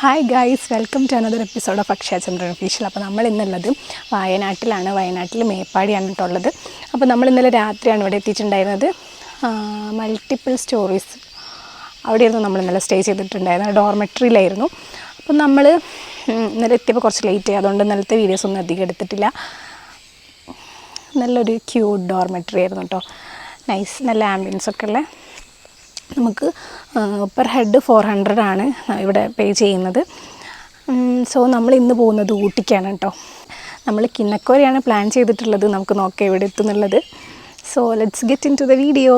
Hi guys welcome to another episode of Akshaya Chandran official അപ്പോൾ നമ്മൾ ഇന്നുള്ളത് വയനാട്ടിലാണ്. വയനാട്ടിൽ മേപ്പാടിയാണ് കേട്ടോ ഉള്ളത്. അപ്പോൾ നമ്മൾ ഇന്നലെ രാത്രിയാണ് ഇവിടെ എത്തിയിട്ടുണ്ടായിരുന്നത്. മൾട്ടിപ്പിൾ സ്റ്റോറീസ് അവിടെയായിരുന്നു നമ്മൾ ഇന്നലെ സ്റ്റേ ചെയ്തിട്ടുണ്ടായിരുന്നത്. ഡോർമെട്രിയിലായിരുന്നു അപ്പം നമ്മൾ ഇന്നലെ എത്തിയപ്പോൾ കുറച്ച് ലേറ്റ് ആയി. അതുകൊണ്ട് ഇന്നലത്തെ വീഡിയോസ് ഒന്നും അധികം എടുത്തിട്ടില്ല. നല്ലൊരു ക്യൂട്ട് ഡോർമെട്രി ആയിരുന്നു കേട്ടോ. നൈസ് നല്ല ആംബിയൻസ് ഒക്കെ ഉള്ള നമുക്ക് പെർ ഹെഡ് ഫോർ ഹൺഡ്രഡ് ആണ് ഇവിടെ പേ ചെയ്യുന്നത്. സോ നമ്മൾ ഇന്ന് പോകുന്നത് ഊട്ടിക്കാണ് കേട്ടോ. നമ്മൾ കിന്നക്കോരയാണ് പ്ലാൻ ചെയ്തിട്ടുള്ളത്. നമുക്ക് നോക്കാം ഇവിടെ എത്തുന്നുള്ളത്. So let's get into the video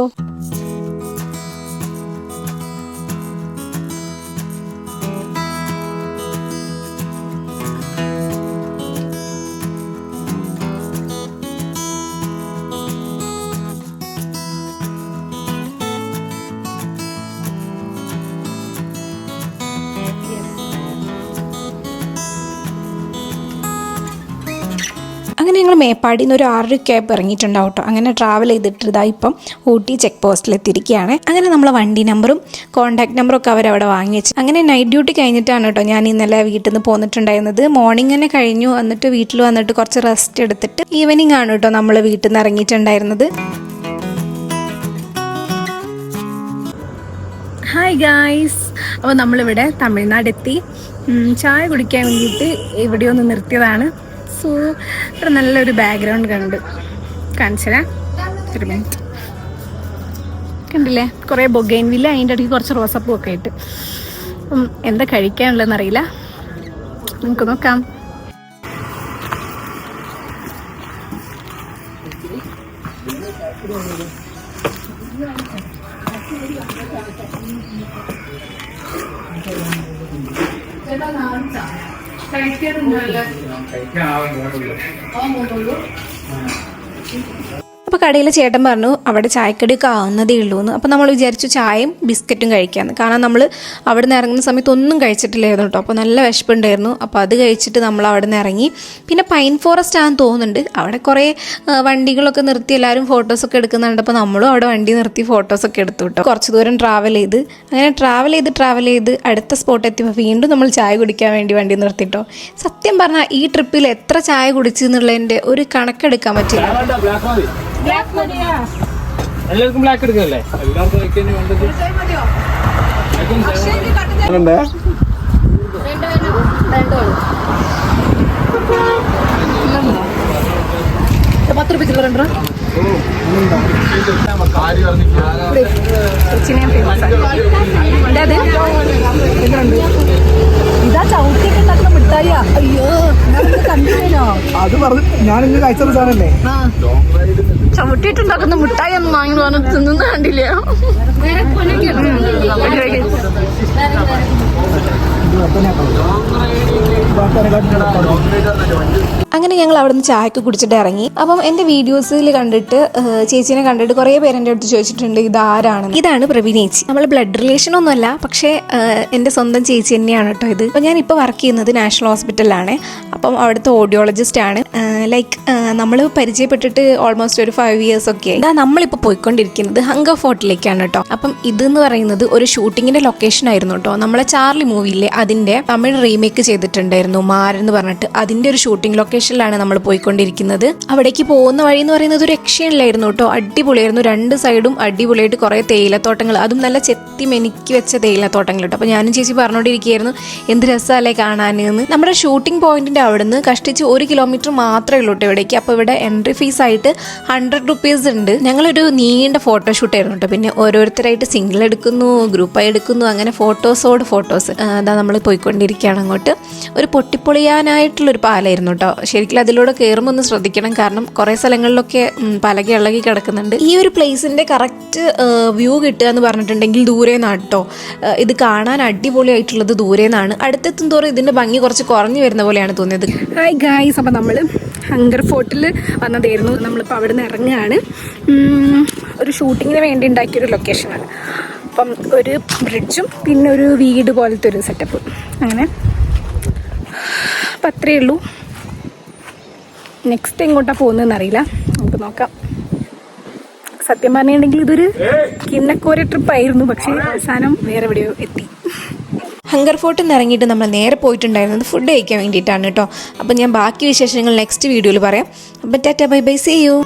അങ്ങനെ ഞങ്ങൾ മേപ്പാടിയിൽ നിന്ന് ഒരു ആറര ക്യാബ് ഇറങ്ങിയിട്ടുണ്ടാവും കേട്ടോ അങ്ങനെ ട്രാവൽ ചെയ്തിട്ട് ഇതാ ഇപ്പം ഊട്ടി ചെക്ക് പോസ്റ്റിൽ എത്തിയിരിക്കുകയാണ് അങ്ങനെ നമ്മൾ വണ്ടി നമ്പറും കോൺടാക്ട് നമ്പറും ഒക്കെ അവരവിടെ വാങ്ങി വെച്ചു. അങ്ങനെ നൈറ്റ് ഡ്യൂട്ടി കഴിഞ്ഞിട്ടാണ് കേട്ടോ ഞാൻ ഇന്നലെ വീട്ടിൽ നിന്ന് പോന്നിട്ടുണ്ടായിരുന്നത്. മോർണിംഗ് തന്നെ കഴിഞ്ഞു. എന്നിട്ട് വീട്ടിൽ വന്നിട്ട് കുറച്ച് റെസ്റ്റ് എടുത്തിട്ട് ഈവനിങ് ആണ് കേട്ടോ നമ്മൾ വീട്ടിൽ നിന്ന് ഇറങ്ങിയിട്ടുണ്ടായിരുന്നത്. ഹായ് ഗായ്സ് അപ്പോൾ നമ്മളിവിടെ തമിഴ്നാട് എത്തി ചായ കുടിക്കാൻ വേണ്ടിയിട്ട് ഇവിടെ ഒന്ന് നിർത്തിയതാണ്. സോ ഇവിടെ നല്ലൊരു ബാക്ക്ഗ്രൗണ്ട് കണ്ട്. കാണിച്ചരാ? ഒരു മിനിറ്റ് കണ്ടില്ലേ? കുറേ ബൊഗൈൻ വില്ല അതിന്റെ ഇടയ്ക്ക് കുറച്ച് റോസപ്പൂ ഒക്കെ ആയിട്ട് അപ്പം എന്താ കഴിക്കാനുള്ളതെന്ന് അറിയില്ല. നമുക്ക് നോക്കാം. അപ്പോൾ കടയിൽ ചേട്ടൻ പറഞ്ഞു അവിടെ ചായക്കടിയൊക്കെ ആവുന്നതേ ഉള്ളൂ എന്ന് അപ്പോൾ നമ്മൾ വിചാരിച്ചു ചായയും ബിസ്ക്കറ്റും കഴിക്കാമെന്ന് കാരണം നമ്മൾ അവിടെ നിന്ന് ഇറങ്ങുന്ന സമയത്ത് ഒന്നും കഴിച്ചിട്ടില്ലായിരുന്നു കേട്ടോ. അപ്പോൾ നല്ല വിശപ്പുണ്ടായിരുന്നു. അപ്പോൾ അത് കഴിച്ചിട്ട് നമ്മൾ അവിടെ നിന്ന് ഇറങ്ങി. പിന്നെ പൈൻ ഫോറസ്റ്റ് ആണെന്ന് തോന്നുന്നുണ്ട്. അവിടെ കുറേ വണ്ടികളൊക്കെ നിർത്തി എല്ലാവരും ഫോട്ടോസൊക്കെ എടുക്കുന്നുണ്ട്. അപ്പോൾ നമ്മളും അവിടെ വണ്ടി നിർത്തി ഫോട്ടോസൊക്കെ എടുത്തു കേട്ടോ. കുറച്ച് ദൂരം ട്രാവൽ ചെയ്ത്. അങ്ങനെ ട്രാവൽ ചെയ്ത് ട്രാവൽ ചെയ്ത് അടുത്ത സ്പോട്ട് എത്തിയപ്പോൾ വീണ്ടും നമ്മൾ ചായ കുടിക്കാൻ വേണ്ടി വണ്ടി നിർത്തിട്ടോ സത്യം പറഞ്ഞാൽ ഈ ട്രിപ്പിൽ എത്ര ചായ കുടിച്ചു എന്നുള്ളതിന്റെ ഒരു കണക്കെടുക്കാൻ പറ്റില്ല. എല്ലാവർക്കും ബ്ലാക്ക് എടുക്കല്ലേ എല്ലാവർക്കും പത്ത് റുപ്യ രണ്ടോ കൊച്ചിനെ ഫേമസ് ആണ്. ഇതാ? ചവിട്ടിയൊക്കെ ഉണ്ടാക്കുന്ന മിഠായിയാ. അയ്യോ. കണ്ടില്ലോ അത് പറഞ്ഞു ഞാൻ ഇന്ന് കഴിച്ചത് സാധനല്ലേ ചവിട്ടിട്ടുണ്ടാക്കുന്ന മുട്ടായി ഒന്നും വാങ്ങി വന്ന് തിന്നുന്ന കണ്ടില്ല? അങ്ങനെ ഞങ്ങൾ അവിടെ നിന്ന് ചായക്ക് കുടിച്ചിട്ട് ഇറങ്ങി. അപ്പം എന്റെ വീഡിയോസിൽ കണ്ടിട്ട് ചേച്ചിനെ കണ്ടിട്ട് കുറേ പേര് എന്റെ അടുത്ത് ചോദിച്ചിട്ടുണ്ട് ഇത് ആരാണ് ഇതാണ് പ്രവീൺ ചേച്ചി. നമ്മൾ ബ്ലഡ് റിലേഷൻ ഒന്നുമല്ല പക്ഷേ എന്റെ സ്വന്തം ചേച്ചി തന്നെയാണ് കേട്ടോ ഇത്. അപ്പോൾ ഞാൻ ഇപ്പോൾ വർക്ക് ചെയ്യുന്നത് നാഷണൽ ഹോസ്പിറ്റലാണ് അപ്പം അവിടുത്തെ ഓഡിയോളജിസ്റ്റ് ആണ്. ലൈക്ക് നമ്മൾ പരിചയപ്പെട്ടിട്ട് ഓൾമോസ്റ്റ് ഒരു ഫൈവ് ഇയേഴ്സ് ഒക്കെ ഇതാ നമ്മളിപ്പോൾ പോയിക്കൊണ്ടിരിക്കുന്നത് ഹങ്കർ ഫോർട്ടിലേക്കാണ് കേട്ടോ. അപ്പം എന്ന് പറയുന്നത് ഒരു ഷൂട്ടിങ്ങിന്റെ ലൊക്കേഷൻ ആയിരുന്നു കേട്ടോ. നമ്മളെ ചാർലി മൂവിയിലെ അതിന്റെ തമിഴ് റീമേക്ക് ചെയ്തിട്ടുണ്ടായിരുന്നു. മാരെന്ന് പറഞ്ഞിട്ട്. അതിന്റെ ഒരു ഷൂട്ടിംഗ് ലൊക്കേഷനിലാണ് നമ്മൾ പോയിക്കൊണ്ടിരിക്കുന്നത്. അവിടേക്ക് പോകുന്ന വഴി എന്ന് പറയുന്നത് ഒരു എക്സ്ചേഞ്ചിലായിരുന്നു കേട്ടോ. അടിപൊളിയായിരുന്നു. രണ്ട് സൈഡും അടിപൊളിയായിട്ട് കുറേ തേയിലത്തോട്ടങ്ങൾ. അതും നല്ല ചെത്തി മെനിക്ക് വെച്ച തേയിലത്തോട്ടങ്ങൾ കേട്ടോ. അപ്പോൾ ഞാനും ചേച്ചി പറഞ്ഞുകൊണ്ടിരിക്കുകയായിരുന്നു എന്ത് രസമല്ലേ കാണാൻ എന്ന് നമ്മുടെ ഷൂട്ടിംഗ് പോയിന്റിന്റെ അവിടുന്ന് കഷ്ടിച്ച് ഒരു കിലോമീറ്റർ മാത്രമേ ഉള്ളൂ കേട്ടോ ഇവിടേക്ക്. അപ്പോൾ ഇവിടെ എൻട്രി ഫീസ് ആയിട്ട് ഹൺഡ്രഡ് റുപ്പീസ് ഉണ്ട്. ഞങ്ങളൊരു നീണ്ട ഫോട്ടോഷൂട്ട് ആയിരുന്നു കേട്ടോ. പിന്നെ ഓരോരുത്തരായിട്ട് സിംഗിൾ എടുക്കുന്നു ഗ്രൂപ്പായി എടുക്കുന്നു അങ്ങനെ ഫോട്ടോസോട് ഫോട്ടോസ് അതാ നമ്മൾ പോയിക്കൊണ്ടിരിക്കുകയാണ് അങ്ങോട്ട്. ഒരു പൊട്ടിപ്പൊളിയാനായിട്ടുള്ളൊരു പാലായിരുന്നു കേട്ടോ ശരിക്കും അതിലൂടെ കയറുമ്പോൾ ശ്രദ്ധിക്കണം. കാരണം കുറേ സ്ഥലങ്ങളിലൊക്കെ പലകി ഇളകി കിടക്കുന്നുണ്ട്. ഈ ഒരു പ്ലേസിന്റെ കറക്റ്റ് വ്യൂ കിട്ടുക എന്ന് പറഞ്ഞിട്ടുണ്ടെങ്കിൽ ദൂരെ നിന്നാണ് ഇത് കാണാൻ അടിപൊളിയായിട്ടുള്ളത് ദൂരെ നിന്നാണ് അടുത്തെത്തും തോറും ഇതിന്റെ ഭംഗി കുറച്ച് കുറഞ്ഞു വരുന്ന പോലെയാണ് തോന്നിയത്. ഹായ് ഗായ്സ് അപ്പോൾ നമ്മൾ ഹങ്കർ ഫോർട്ടിൽ വന്നതായിരുന്നു. നമ്മളിപ്പോൾ അവിടെ നിന്ന് ഇറങ്ങുകയാണ് ഒരു ഷൂട്ടിങ്ങിന് വേണ്ടി ഉണ്ടാക്കിയൊരു ലൊക്കേഷനാണ് അപ്പം ഒരു ബ്രിഡ്ജും പിന്നെ ഒരു വീട് പോലത്തെ ഒരു സെറ്റപ്പ് അങ്ങനെ. അപ്പം അത്രയേ ഉള്ളൂ. നെക്സ്റ്റ് എങ്ങോട്ടാണ് പോകുന്നതെന്ന് അറിയില്ല. നമുക്ക് നോക്കാം. സത്യം പറഞ്ഞിട്ടുണ്ടെങ്കിൽ ഇതൊരു കിണ്ണക്കോര ട്രിപ്പ് ആയിരുന്നു. പക്ഷേ അവസാനം വേറെ എവിടെയോ എത്തി. ഹങ്കർ ഫോർട്ടിൽ നിന്ന് ഇറങ്ങിയിട്ട് നമ്മൾ നേരെ പോയിട്ടുണ്ടായിരുന്നത് ഫുഡ് കഴിക്കാൻ വേണ്ടിയിട്ടാണ് കേട്ടോ. അപ്പം ഞാൻ ബാക്കി വിശേഷങ്ങൾ നെക്സ്റ്റ് വീഡിയോയിൽ പറയാം. അപ്പം tata bye bye see you